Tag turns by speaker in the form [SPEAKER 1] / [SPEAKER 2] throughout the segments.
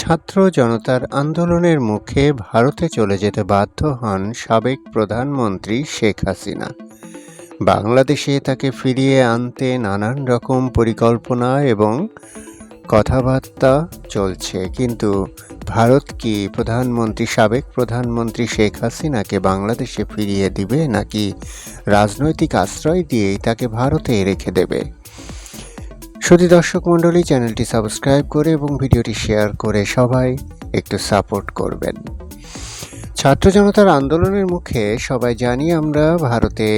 [SPEAKER 1] ছাত্র জনতার আন্দোলনের মুখে ভারতে চলে যেতে বাধ্য হন সাবেক প্রধানমন্ত্রী শেখ হাসিনা। বাংলাদেশে তাকে ফিরিয়ে আনতে নানান রকম পরিকল্পনা এবং কথাবার্তা চলছে, কিন্তু ভারত কি প্রধানমন্ত্রী, সাবেক প্রধানমন্ত্রী শেখ হাসিনাকে বাংলাদেশে ফিরিয়ে দিবে নাকি রাজনৈতিক আশ্রয় দিয়েই তাকে ভারতে রেখে দেবে? শুধু দর্শক মণ্ডলী, চ্যানেলটি সাবস্ক্রাইব করে এবং ভিডিওটি শেয়ার করে সবাই একটু সাপোর্ট করবেন। ছাত্র জনতার আন্দোলনের মুখে সবাই জানি আমরা ভারতে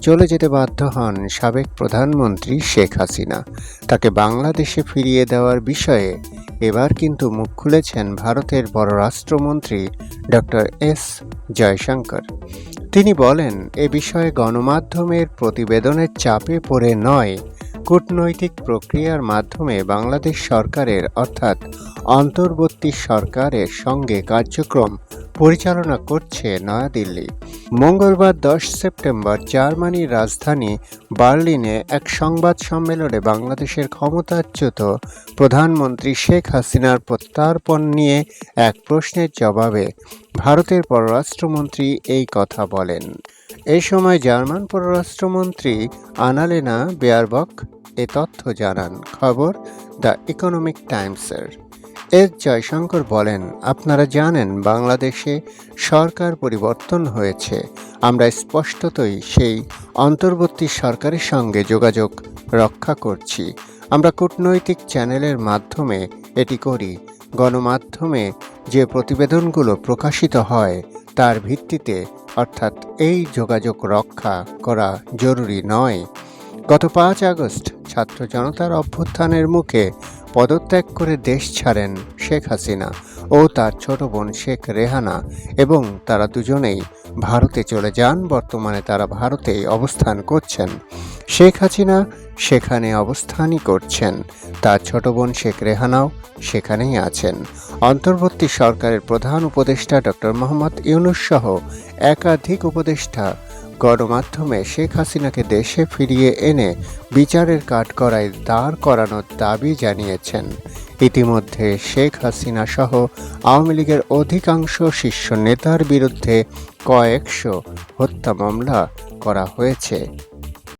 [SPEAKER 1] চলে যেতে বাধ্য হন সাবেক প্রধানমন্ত্রী শেখ হাসিনা। তাকে বাংলাদেশে ফিরিয়ে দেওয়ার বিষয়ে এবার কিন্তু মুখ খুলেছেন ভারতের পররাষ্ট্রমন্ত্রী ডক্টর এস জয়শঙ্কর। তিনি বলেন, এ বিষয়ে গণমাধ্যমের প্রতিবেদনের চাপে পড়ে নয় কূটনৈতিক প্রক্রিয়ার মাধ্যমে বাংলাদেশ সরকারের, অর্থাৎ অন্তর্বর্তী সরকারের সঙ্গে কার্যক্রম পরিচালনা করছে নয়াদিল্লি। মঙ্গলবার দশ সেপ্টেম্বর জার্মানির রাজধানী বার্লিনে এক সংবাদ সম্মেলনে বাংলাদেশের ক্ষমতাচ্যুত প্রধানমন্ত্রী শেখ হাসিনার প্রত্যার্পণ নিয়ে এক প্রশ্নের জবাবে ভারতের পররাষ্ট্রমন্ত্রী এই কথা বলেন। এই সময় জার্মান পররাষ্ট্রমন্ত্রী আনালেনা বেয়ারবক এ তথ্য জানান। খবর, দ্য ইকোনমিক টাইমসের। এস জয়শঙ্কর বলেন, আপনারা জানেন বাংলাদেশে সরকার পরিবর্তন হয়েছে। আমরা স্পষ্টতই সেই অন্তর্বর্তী সরকারের সঙ্গে যোগাযোগ রক্ষা করছি। আমরা কূটনৈতিক চ্যানেলের মাধ্যমে এটি করি। গণমাধ্যমে যে প্রতিবেদনগুলো প্রকাশিত হয় তার ভিত্তিতে, অর্থাৎ এই যোগাযোগ রক্ষা করা জরুরি নয়। গত পাঁচ আগস্ট ছাত্র জনতার অভ্যুত্থানের মুখে পদত্যাগ করে দেশ ছাড়েন শেখ হাসিনা ও তার ছোট বোন শেখ রেহানা এবং তারা দুজনেই ভারতে চলে যান। বর্তমানে তারা ভারতেই অবস্থান করছেন। শেখ হাসিনা সেখানে অবস্থানই করছেন। তার ছোট বোন শেখ রেহানাও সেখানেই আছেন। অন্তর্বর্তী সরকারের প্রধান উপদেষ্টা ডক্টর মোহাম্মদ ইউনুস সহ একাধিক উপদেষ্টা গণমাধ্যমে শেখ হাসিনাকে দেশে ফিরিয়ে এনে বিচারের কাঠগড়ায় দাঁড় করানোর দাবি জানিয়েছেন। ইতিমধ্যে শেখ হাসিনা সহ আওয়ামী লীগের অধিকাংশ শীর্ষ নেতার বিরুদ্ধে কয়েকশো হত্যা মামলা করা হয়েছে।